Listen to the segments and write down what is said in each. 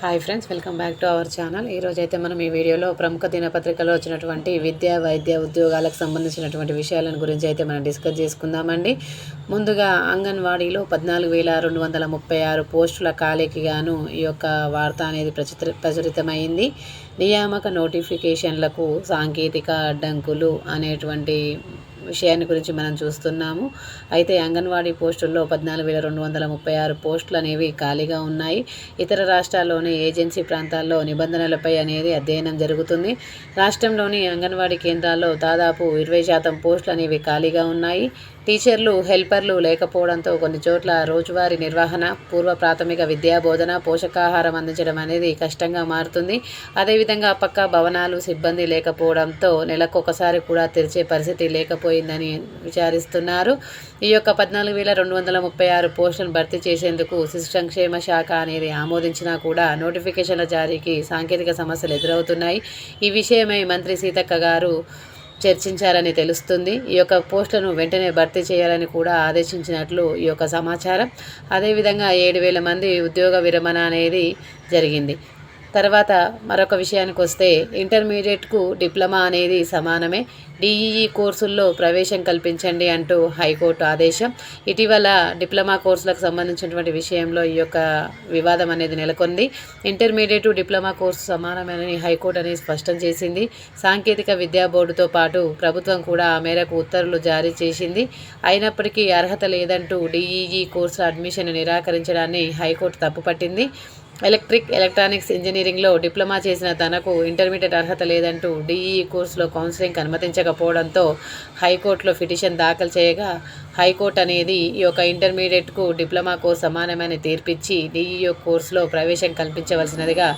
Hi friends welcome back to our channel ఈరోజు అయితే మనం ఈ వీడియోలో ప్రముఖ దినపత్రికలో వచ్చినటువంటి విద్యా వైద్య ఉద్యోగాలకు సంబంధించినటువంటి విషయాలను గురించి అయితే మనం డిస్కస్ చేసుకుందామండి. ముందుగా అంగన్వాడీలో పద్నాలుగు వేల రెండు వందల ముప్పై ఆరు పోస్టుల ఖాళీకి గాను ఈ యొక్క వార్త అనేది ప్రచురి ప్రచురితమైంది. నియామక నోటిఫికేషన్లకు సాంకేతిక అడ్డంకులు అనేటువంటి విషయాన్ని గురించి మనం చూస్తున్నాము. అయితే అంగన్వాడీ పోస్టుల్లో పద్నాలుగు వేల రెండు వందల ముప్పై ఆరు పోస్టులు అనేవి ఖాళీగా ఉన్నాయి. ఇతర రాష్ట్రాల్లోని ఏజెన్సీ ప్రాంతాల్లో నిబంధనలపై అనేది అధ్యయనం జరుగుతుంది. రాష్ట్రంలోని అంగన్వాడీ కేంద్రాల్లో దాదాపు ఇరవై శాతం పోస్టులు అనేవి ఖాళీగా ఉన్నాయి. టీచర్లు హెల్పర్లు లేకపోవడంతో కొన్ని చోట్ల రోజువారీ నిర్వహణ పూర్వ ప్రాథమిక విద్యా బోధన పోషకాహారం అందించడం అనేది కష్టంగా మారుతుంది. అదేవిధంగా పక్క భవనాలు సిబ్బంది లేకపోవడంతో నెలకొకసారి కూడా తెరిచే పరిస్థితి లేకపోయిందని విచారిస్తున్నారు. ఈ యొక్క పద్నాలుగు వేల రెండు వందల ముప్పై ఆరు పోస్టులను భర్తీ చేసేందుకు శిశు సంక్షేమ శాఖ అనేది ఆమోదించినా కూడా నోటిఫికేషన్ల జారీకి సాంకేతిక సమస్యలు ఎదురవుతున్నాయి. ఈ విషయమై మంత్రి సీతక్క గారు చర్చించారని తెలుస్తుంది. ఈ యొక్క పోస్టులను వెంటనే భర్తీ చేయాలని కూడా ఆదేశించినట్లు ఈ యొక్క సమాచారం. అదేవిధంగా ఏడు వేల మంది ఉద్యోగ విరమణ అనేది జరిగింది. తర్వాత మరొక విషయానికి వస్తే ఇంటర్మీడియట్కు డిప్లొమా అనేది సమానమే. డిఈఈ కోర్సుల్లో ప్రవేశం కల్పించండి అంటూ హైకోర్టు ఆదేశం. ఇటీవల డిప్లొమా కోర్సులకు సంబంధించినటువంటి విషయంలో ఈ యొక్క వివాదం అనేది నెలకొంది. ఇంటర్మీడియట్ డిప్లొమా కోర్సు సమానమేనని హైకోర్టు అనేది స్పష్టం చేసింది. సాంకేతిక విద్యా బోర్డుతో పాటు ప్రభుత్వం కూడా ఆ మేరకు ఉత్తర్వులు జారీ చేసింది. అయినప్పటికీ అర్హత లేదంటూ డిఈఈ కోర్సు అడ్మిషన్ నిరాకరించడాన్ని హైకోర్టు తప్పుపట్టింది. ఎలక్ట్రిక్ ఎలక్ట్రానిక్స్ ఇంజనీరింగ్లో డిప్లొమా చేసిన తనకు ఇంటర్మీడియట్ అర్హత లేదంటూ డిఈఈ కోర్సులో కౌన్సిలింగ్ అనుమతించకపోవడంతో హైకోర్టులో పిటిషన్ దాఖలు చేయగా హైకోర్టు అనేది ఈ యొక్క ఇంటర్మీడియట్కు డిప్లొమాకు సమానమైన తీర్పిచ్చి డిఈఓ కోర్సులో ప్రవేశం కల్పించవలసినదిగా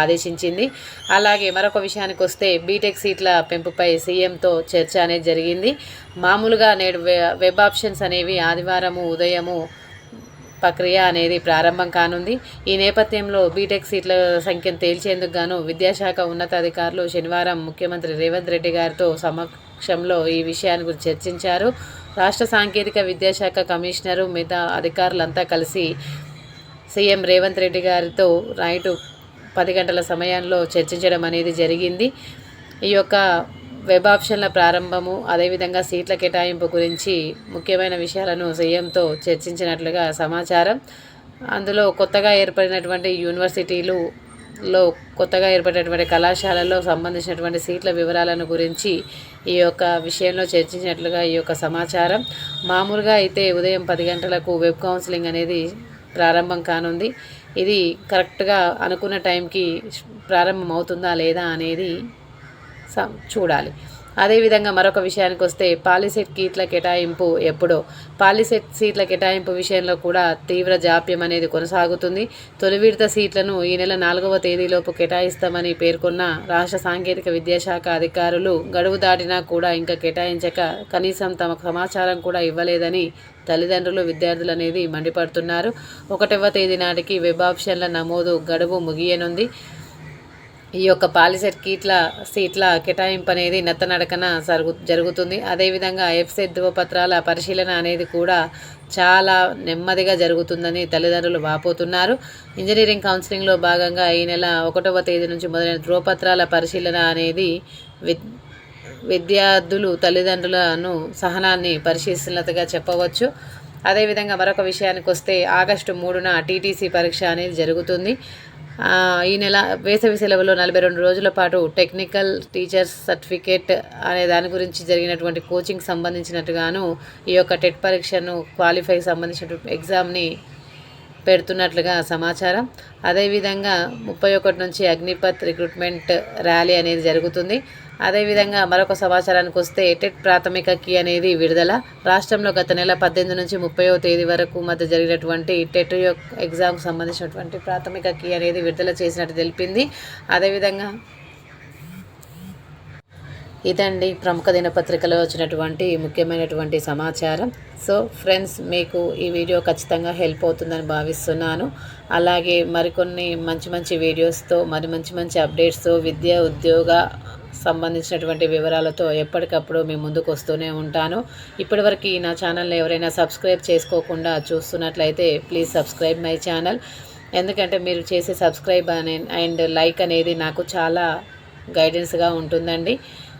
ఆదేశించింది. అలాగే మరొక విషయానికి వస్తే బీటెక్ సీట్ల పెంపుపై సీఎంతో చర్చ అనేది జరిగింది. మామూలుగా నేడు వెబ్ ఆప్షన్స్ అనేవి ఆదివారము ఉదయము ప్రక్రియ అనేది ప్రారంభం కానుంది. ఈ నేపథ్యంలో బీటెక్ సీట్ల సంఖ్యను తేల్చేందుకు గాను విద్యాశాఖ ఉన్నతాధికారులు శనివారం ముఖ్యమంత్రి రేవంత్ రెడ్డి గారితో సమక్షంలో ఈ విషయాన్ని గురించి చర్చించారు. రాష్ట్ర సాంకేతిక విద్యాశాఖ కమిషనరు మిగతా అధికారులంతా కలిసి సీఎం రేవంత్ రెడ్డి గారితో నైటు పది గంటల సమయంలో చర్చించడం అనేది జరిగింది. ఈ యొక్క వెబ్ ఆప్షన్ల ప్రారంభము అదేవిధంగా సీట్ల కేటాయింపు గురించి ముఖ్యమైన విషయాలను సీఎంతో చర్చించినట్లుగా సమాచారం. అందులో కొత్తగా ఏర్పడినటువంటి యూనివర్సిటీలు లో కొత్తగా ఏర్పడినటువంటి కళాశాలల్లో సంబంధించినటువంటి సీట్ల వివరాలను గురించి ఈ యొక్క విషయంలో చర్చించినట్లుగా ఈ యొక్క సమాచారం. మామూలుగా అయితే ఉదయం పది గంటలకు వెబ్ కౌన్సిలింగ్ అనేది ప్రారంభం కానుంది. ఇది కరెక్ట్గా అనుకున్న టైంకి ప్రారంభం అవుతుందా లేదా అనేది చూడాలి. అదేవిధంగా మరొక విషయానికి వస్తే పాలిసెట్ సీట్ల కేటాయింపు ఎప్పుడో. పాలిసెట్ సీట్ల కేటాయింపు విషయంలో కూడా తీవ్ర జాప్యం అనేది కొనసాగుతుంది. తొలి విడత సీట్లను ఈ నెల నాలుగవ తేదీలోపు కేటాయిస్తామని పేర్కొన్న రాష్ట్ర సాంకేతిక విద్యాశాఖ అధికారులు గడువు దాటినా కూడా ఇంకా కేటాయించక కనీసం తమ సమాచారం కూడా ఇవ్వలేదని తల్లిదండ్రులు విద్యార్థులు అనేది మండిపడుతున్నారు. ఒకటవ తేదీ నాటికి వెబ్ ఆప్షన్ల నమోదు గడువు ముగియనుంది. ఈ యొక్క పాలిసెట్ కీట్ల సీట్ల కేటాయింపు అనేది నత్తనడకన జరుగు జరుగుతుంది. అదేవిధంగా ఎఫ్సెట్ ధృవపత్రాల పరిశీలన అనేది కూడా చాలా నెమ్మదిగా జరుగుతుందని తల్లిదండ్రులు వాపోతున్నారు. ఇంజనీరింగ్ కౌన్సిలింగ్లో భాగంగా ఈ నెల ఒకటవ తేదీ నుంచి మొదలైన ధృవపత్రాల పరిశీలన అనేది విద్యార్థులు తల్లిదండ్రులను సహనాన్ని పరిశీలిస్తున్నట్టుగా చెప్పవచ్చు. అదేవిధంగా మరొక విషయానికి వస్తే ఆగస్టు మూడున టీటీసీ పరీక్ష అనేది జరుగుతుంది. ఈ నెల వేసవి సెలవులో నలభై రెండు రోజుల పాటు టెక్నికల్ టీచర్స్ సర్టిఫికేట్ అనే దాని గురించి జరిగినటువంటి కోచింగ్ సంబంధించినట్టుగాను ఈ యొక్క టెట్ పరీక్షను క్వాలిఫై సంబంధించిన ఎగ్జామ్ని పెడుతున్నట్లుగా సమాచారం. అదేవిధంగా ముప్పై ఒకటి నుంచి అగ్నిపత్ రిక్రూట్మెంట్ ర్యాలీ అనేది జరుగుతుంది. అదేవిధంగా మరొక సమాచారానికి వస్తే టెట్ ప్రాథమిక కీ అనేది విడుదల. రాష్ట్రంలో గత నెల పద్దెనిమిది నుంచి ముప్పైవ తేదీ వరకు మధ్య జరిగినటువంటి టెట్ ఎగ్జామ్కి సంబంధించినటువంటి ప్రాథమిక కీ అనేది విడుదల చేసినట్టు తెలిపింది. అదేవిధంగా ఇదండి ప్రముఖ దినపత్రికలో వచ్చినటువంటి ముఖ్యమైనటువంటి సమాచారం. సో ఫ్రెండ్స్ మీకు ఈ వీడియో ఖచ్చితంగా హెల్ప్ అవుతుందని భావిస్తున్నాను. అలాగే మరికొన్ని మంచి మంచి వీడియోస్తో మరి మంచి మంచి అప్డేట్స్తో విద్య ఉద్యోగ సంబంధించినటువంటి వివరాలతో ఎప్పటికప్పుడు మీ ముందుకు వస్తూనే ఉంటాను. ఇప్పటివరకు నా ఛానల్ని ఎవరైనా సబ్స్క్రైబ్ చేసుకోకుండా చూస్తున్నట్లయితే ప్లీజ్ సబ్స్క్రైబ్ మై ఛానల్. ఎందుకంటే మీరు చేసే సబ్స్క్రైబ్ అనే అండ్ లైక్ అనేది నాకు చాలా గైడెన్స్గా ఉంటుందండి.